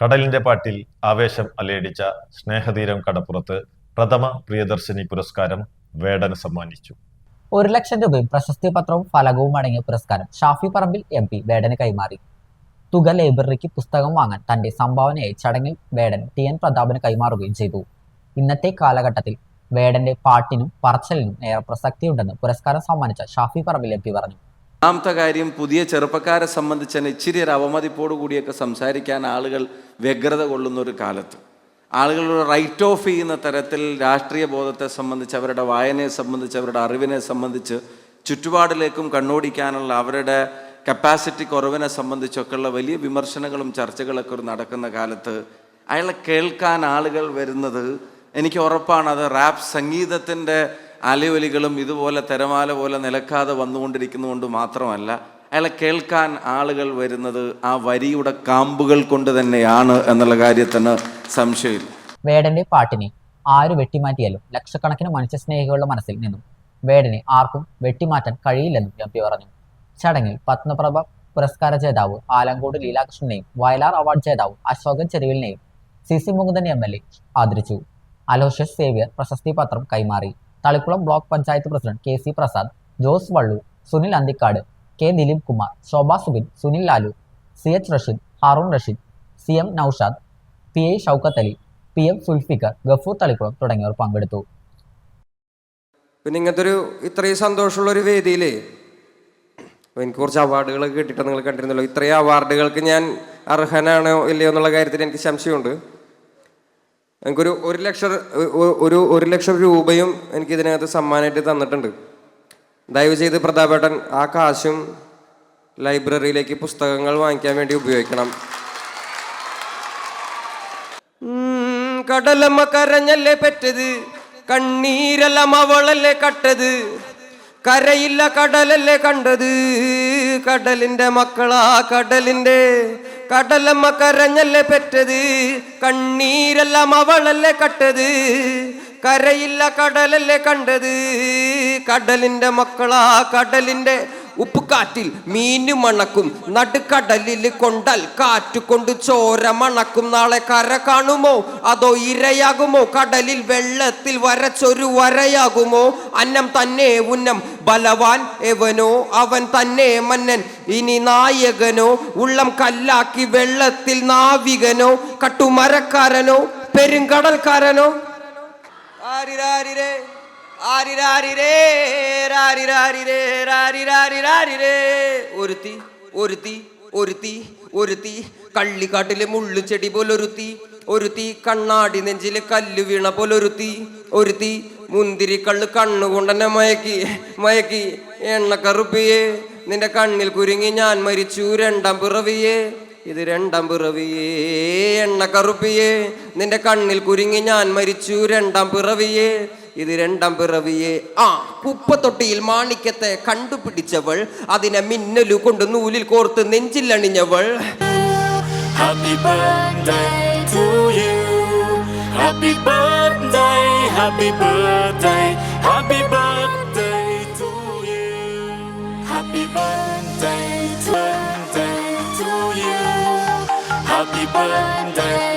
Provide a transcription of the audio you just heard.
കടലിന്റെ പാട്ടിൽ ആവേശം അലയടിച്ച സ്നേഹതീരം കടപ്പുറത്ത് പ്രഥമ പ്രിയദർശിനി പുരസ്കാരം വേടന് സമ്മാനിച്ചു. ഒരു ലക്ഷം രൂപയും പ്രശസ്തി പത്രവും ഫലകവും അടങ്ങിയ പുരസ്കാരം ഷാഫി പറമ്പിൽ എം പി വേടന് കൈമാറി. തുക ലൈബ്രറിക്ക് പുസ്തകം വാങ്ങാൻ തന്റെ സംഭാവനയായി ചടങ്ങിൽ വേടൻ ടി എൻ പ്രതാപന് കൈമാറുകയും ചെയ്തു. ഇന്നത്തെ കാലഘട്ടത്തിൽ വേടന്റെ പാട്ടിനും പറച്ചലിനും ഏറെ പ്രസക്തിയുണ്ടെന്ന് പുരസ്കാരം സമ്മാനിച്ച ഷാഫി പറമ്പിൽ എം പി പറഞ്ഞു. ഒന്നാമത്തെ കാര്യം പുതിയ ചെറുപ്പക്കാരെ സംബന്ധിച്ച് തന്നെ ഇച്ചിരി ഒരു അവമതിപ്പോടു കൂടിയൊക്കെ സംസാരിക്കാൻ ആളുകൾ വ്യഗ്രത കൊള്ളുന്ന ഒരു കാലത്ത്. ആളുകളുടെ റൈറ്റ് ഓഫ് ചെയ്യുന്ന തരത്തിൽ രാഷ്ട്രീയ ബോധത്തെ സംബന്ധിച്ച് അവരുടെ വായനയെ സംബന്ധിച്ച് അവരുടെ അറിവിനെ സംബന്ധിച്ച് ചുറ്റുപാടിലേക്കും കണ്ണോടിക്കാനുള്ള അവരുടെ കപ്പാസിറ്റി കുറവിനെ സംബന്ധിച്ചൊക്കെയുള്ള വലിയ വിമർശനങ്ങളും ചർച്ചകളൊക്കെ ഒരു നടക്കുന്ന കാലത്ത് അയാളെ കേൾക്കാൻ ആളുകൾ വരുന്നത് എനിക്ക് ഉറപ്പാണ്. അത് റാപ്പ് സംഗീതത്തിന്റെ അലയൊലികളും ഇതുപോലെ തിരമാല പോലെ നിലക്കാതെ വന്നുകൊണ്ടിരിക്കുന്നതുകൊണ്ട് മാത്രമല്ല അയാളെ കേൾക്കാൻ ആളുകൾ വരുന്നത് ആ വരിയുടെ കാമ്പുകൾ കൊണ്ട് തന്നെയാണ് എന്നുള്ള കാര്യത്തിന് സംശയമില്ല. വേടന്റെ പാട്ടിനെ ആര് വെട്ടിമാറ്റിയാലും ലക്ഷക്കണക്കിന് മനുഷ്യസ്നേഹികളുടെ മനസ്സിൽ നിന്നും വേടനെ ആർക്കും വെട്ടിമാറ്റാൻ കഴിയില്ലെന്നും എം പി പറഞ്ഞു. ചടങ്ങിൽ പത്മപ്രഭ പുരസ്കാര ജേതാവ് ആലങ്കോട് ലീലാകൃഷ്ണനെയും വയലാർ അവാർഡ് ജേതാവ് Ashokan ചെരുവിലിനെയും C C Mukundan M L A ആദരിച്ചു. അലോഷ്യസ് സേവ്യർ പ്രശസ്തി പത്രം കൈമാറി. Thalikulam block panchayat president K C Prasad Jose Vallu Sunil Anthikad K Dileep Kumar Shobha Subin Sunil Lalu C H Rasheed Haroon Rasheed C M Noushad P A Shoukath Ali P M Sulfikar Gafoor Thalikulam തുടങ്ങിയവർ പങ്കെടുത്തു. പിന്നെ ഇങ്ങനത്തെ ഒരു ഇത്രയും സന്തോഷമുള്ള ഒരു വേദിയിൽ എനിക്ക് കുറച്ച് അവാർഡുകളൊക്കെ കിട്ടിയിട്ട് നിങ്ങൾ കണ്ടിരുന്നല്ലോ. ഇത്രയും അവാർഡുകൾക്ക് ഞാൻ അർഹനാണോ ഇല്ലയോ എന്നുള്ള കാര്യത്തിൽ എനിക്ക് സംശയമുണ്ട്. എനിക്കൊരു ഒരു ലക്ഷം ഒരു ഒരു ലക്ഷം രൂപയും എനിക്ക് ഇതിനകത്ത് സമ്മാനമായിട്ട് തന്നിട്ടുണ്ട്. ദയവ് ചെയ്ത് പ്രതാപേട്ടൻ ആ കാശും ലൈബ്രറിയിലേക്ക് പുസ്തകങ്ങൾ വാങ്ങിക്കാൻ വേണ്ടി ഉപയോഗിക്കണം. കടലമ്മ കരഞ്ഞല്ലേ പെറ്റത്? കണ്ണീരെല്ലാം അവളല്ലേ കട്ടത്? കരയില്ല കടലല്ലേ കണ്ടത്? കടലിന്റെ മക്കളാ കടലിന്റെ കടലമ്മ കരഞ്ഞല്ലേ പെറ്റത്? കണ്ണീരെല്ലാം അവളല്ലേ കട്ടത്? കരയില്ല കടലല്ലേ കണ്ടത്? കടലിന്റെ മക്കളാ കടലിന്റെ ഉപ്പുകാറ്റിൽ മീനു മണക്കും നടുക്കടലിൽ കൊണ്ടൽ കാറ്റ് കൊണ്ട് ചോര മണക്കും നാളെ കര കാണുമോ? അതോ ഇരയാകുമോ? കടലിൽ വെള്ളത്തിൽ വരച്ചൊരു വരയാകുമോ? അന്നം തന്നെ ഉന്നം. ബലവാൻ എവനോ? അവൻ തന്നെ മന്നൻ. ഇനി നായകനോ? ഉള്ളം കല്ലാക്കി വെള്ളത്തിൽ നാവികനോ? കട്ടുമരക്കാരനോ? പെരുങ്കടൽക്കാരനോ? ആരിരാരിരേ? ആരിരാരിരേ? രാരിരാരിരാരിരേ ഒരുത്തി ഒരുത്തി ഒരുത്തി ഒരുത്തി. കള്ളിക്കാട്ടിലെ മുള്ളു ചെടി പോലൊരുത്തി. ഒരുത്തി കണ്ണാടി നെഞ്ചിലെ കല്ല് വീണ പോലൊരുത്തി. ഒരുത്തി മുന്തിരി കള്ള് കണ്ണുകൊണ്ടെന്നെ മയക്കി മയക്കി. എണ്ണ കറുപ്പിയെ നിന്റെ കണ്ണിൽ കുരുങ്ങി ഞാൻ മരിച്ചു രണ്ടാം പിറവിയെ. ഇത് രണ്ടാം പിറവിയേ എണ്ണ കറുപ്പിയെ നിന്റെ കണ്ണിൽ കുരുങ്ങി ഞാൻ മരിച്ചു രണ്ടാം പിറവിയേ. ഇത് രണ്ടാം പിറവിയെ. ആ കുപ്പത്തൊട്ടിയിൽ മാണിക്കത്തെ കണ്ടുപിടിച്ചവൾ അതിനെ മിന്നലു കൊണ്ട് നൂലിൽ കോർത്ത് നെഞ്ചിൽ അണിഞ്ഞവൾ. Happy birthday.